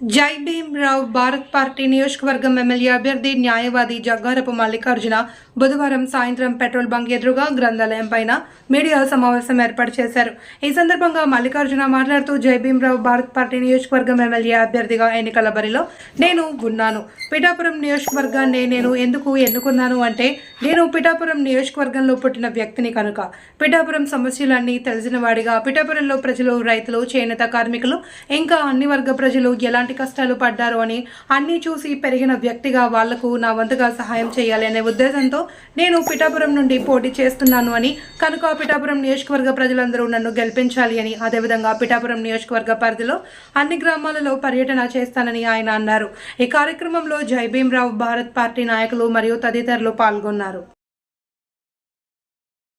జై భీమ్ భారత్ పార్టీ నియోజకవర్గం ఎమ్మెల్యే అభ్యర్థి న్యాయవాది జగ్గారపు మల్లికార్జున బుధవారం సాయంత్రం పెట్రోల్ బంక్ ఎదురుగా గ్రంథాలయం పైన మీడియా సమావేశం ఏర్పాటు చేశారు. ఈ సందర్భంగా మల్లికార్జున మాట్లాడుతూ జై భీమ్ భారత్ పార్టీ నియోజకవర్గం ఎమ్మెల్యే అభ్యర్థిగా ఎన్నికల బరిలో నేను ఉన్నాను. పిఠాపురం నియోజకవర్గాన్ని నేను ఎందుకు ఎన్నుకున్నాను అంటే నేను పిఠాపురం నియోజకవర్గంలో పుట్టిన వ్యక్తిని కనుక పిఠాపురం సమస్యలన్నీ తెలిసిన వాడిగా పిఠాపురంలో ప్రజలు రైతులు చేనేత కార్మికులు ఇంకా అన్ని వర్గ ప్రజలు ఎలాంటి కష్టాలు పడ్డారు అని అన్నీ చూసి పెరిగిన వ్యక్తిగా వాళ్ళకు నా వంతుగా సహాయం చేయాలి అనే ఉద్దేశంతో నేను పిఠాపురం నుండి పోటీ చేస్తున్నాను అని కనుక పిఠాపురం నియోజకవర్గ ప్రజలందరూ నన్ను గెలిపించాలి అని అదేవిధంగా పిఠాపురం నియోజకవర్గ పరిధిలో అన్ని గ్రామాలలో పర్యటన చేస్తానని ఆయన అన్నారు. ఈ కార్యక్రమంలో జై భీమ్రావు భారత్ పార్టీ నాయకులు మరియు తదితరులు పాల్గొన్నారు.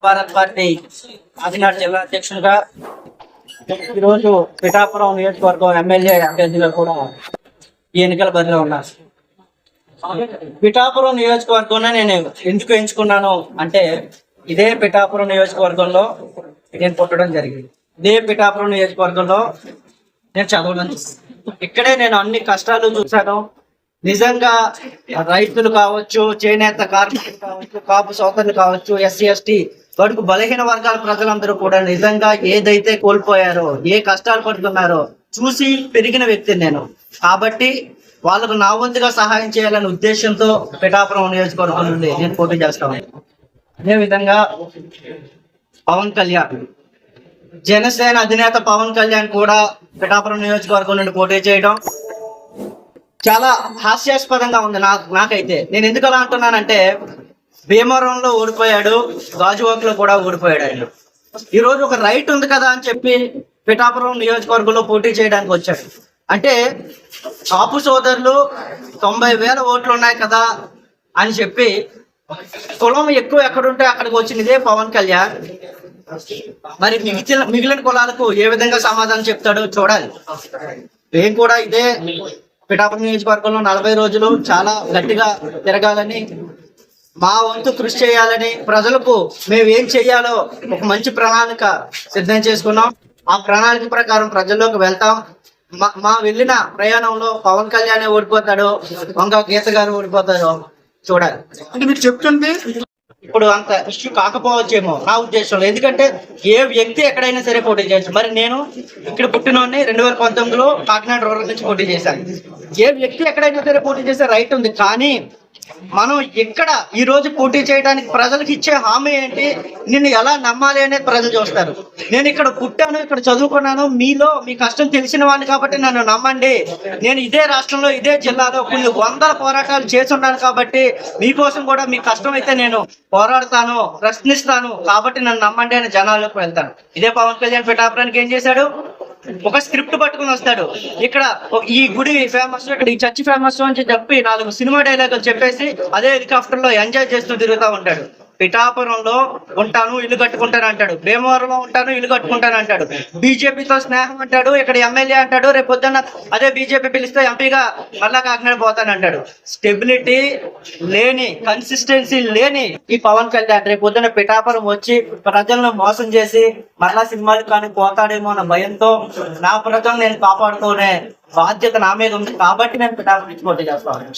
భారత్ పార్టీ కాకినాడ జిల్లా అధ్యక్షుడిగా ఈరోజు పిఠాపురం నియోజకవర్గం ఎమ్మెల్యే అభ్యర్థిగా కూడా ఈ ఎన్నికల బదిలో ఉన్నారు. పిఠాపురం నియోజకవర్గంలో నేను ఎందుకు ఎంచుకున్నాను అంటే ఇదే పిఠాపురం నియోజకవర్గంలో నేను పుట్టడం జరిగింది. ఇదే పిఠాపురం నియోజకవర్గంలో నేను చదవడం ఇక్కడే నేను అన్ని కష్టాలు చూశాను. నిజంగా రైతులు కావచ్చు చేనేత కార్మికులు కావచ్చు కాపు సోదరులు కావచ్చు ఎస్సీ ఎస్టీ బడుగు బలహీన వర్గాల ప్రజలందరూ కూడా నిజంగా ఏదైతే కోల్పోయారో ఏ కష్టాలు పడుతున్నారో చూసి పెరిగిన వ్యక్తిని నేను. కాబట్టి వాళ్ళకు నా వంతుగా సహాయం చేయాలనే ఉద్దేశంతో పిఠాపురం నియోజకవర్గం నుండి నేను పోటీ చేస్తాను అదే విధంగా పవన్ కళ్యాణ్. జనసేన అధినేత పవన్ కళ్యాణ్ కూడా పిఠాపురం నియోజకవర్గం నుండి పోటీ చేయడం చాలా హాస్యాస్పదంగా ఉంది నాకు నాకైతే. నేను ఎందుకు అలా అంటున్నానంటే భీమవరంలో ఓడిపోయాడు గాజువాక్లో కూడా ఓడిపోయాడు ఆయన. ఈ రోజు ఒక రైట్ ఉంది కదా అని చెప్పి పిఠాపురం నియోజకవర్గంలో పోటీ చేయడానికి వచ్చాడు. అంటే కాపు సోదరులు తొంభై వేల ఓట్లు ఉన్నాయి కదా అని చెప్పి కులం ఎక్కువ ఎక్కడుంటే అక్కడికి వచ్చినదే పవన్ కళ్యాణ్. మరి మిగిలిన మిగిలిన కులాలకు ఏ విధంగా సమాధానం చెప్తాడో చూడాలి. మేము కూడా ఇదే పిఠాపురం నియోజకవర్గంలో నలభై రోజులు చాలా గట్టిగా తిరగాలని మా వంతు కృషి చేయాలని ప్రజలకు మేము ఏం చేయాలో ఒక మంచి ప్రణాళిక సిద్ధం చేసుకున్నాం. ఆ ప్రణాళిక ప్రకారం ప్రజల్లోకి వెళ్తాం. మా మా వెళ్ళిన ప్రయాణంలో పవన్ కళ్యాణ్ ఓడిపోతాడు. వంగ గీత గారు ఓడిపోతాడు చూడాలి. అంటే మీరు చెప్తుంది ఇప్పుడు అంత ఇష్యూ కాకపోవచ్చేమో నా ఉద్దేశంలో. ఎందుకంటే ఏ వ్యక్తి ఎక్కడైనా సరే పోటీ చేయొచ్చు. మరి నేను ఇక్కడ పుట్టినోడిని రెండు వేల పంతొమ్మిదిలో కాకినాడ రూరల్ నుంచి పోటీ చేశాను. ఏ వ్యక్తి ఎక్కడైనా సరే పోటీ చేసే రైట్ ఉంది. కానీ మనం ఇక్కడ ఈ రోజు పోటీ చేయడానికి ప్రజలకు ఇచ్చే హామీ ఏంటి? నిన్ను ఎలా నమ్మాలి అనేది ప్రజలు చూస్తారు. నేను ఇక్కడ పుట్టాను ఇక్కడ చదువుకున్నాను మీలో మీ కష్టం తెలిసిన వాడిని కాబట్టి నన్ను నమ్మండి. నేను ఇదే రాష్ట్రంలో ఇదే జిల్లాలో కొన్ని వందల పోరాటాలు చేస్తున్నాను కాబట్టి మీకోసం కూడా మీ కష్టం అయితే నేను పోరాడతాను ప్రశ్నిస్తాను కాబట్టి నన్ను నమ్మండి అని జనాల్లోకి వెళ్తాను. ఇదే పవన్ కళ్యాణ్ పిఠాపురానికి ఏం చేశాడు? ఒక స్క్రిప్ట్ పట్టుకుని వస్తాడు. ఇక్కడ ఈ గుడి ఫేమస్ ఇక్కడ ఈ చర్చి ఫేమస్ అని చెప్పి నాలుగు సినిమా డైలాగులు చెప్పేసి అదే హెలికాప్టర్లో ఎంజాయ్ చేస్తూ తిరుగుతూ ఉంటాడు. పిఠాపురంలో ఉంటాను ఇల్లు కట్టుకుంటాను అంటాడు. భీమవరంలో ఉంటాను ఇల్లు కట్టుకుంటాను అంటాడు. బీజేపీతో స్నేహం అంటాడు ఇక్కడ ఎమ్మెల్యే అంటాడు రేపు పొద్దున్న అదే బీజేపీ పిలిస్తే ఎంపీగా మళ్ళా కాకినాడ పోతాను అంటాడు. స్టెబిలిటీ లేని కన్సిస్టెన్సీ లేని ఈ పవన్ కళ్యాణ్. రేపు పొద్దున్న పిఠాపురం వచ్చి ప్రజలను మోసం చేసి మళ్ళా సినిమాలు కానీ పోతాడేమో అన్న భయంతో నా ప్రజలను నేను కాపాడుతూనే బాధ్యత నా మీద ఉంది. కాబట్టి నేను పిఠాపురం నుంచి పోటీ చేస్తాను.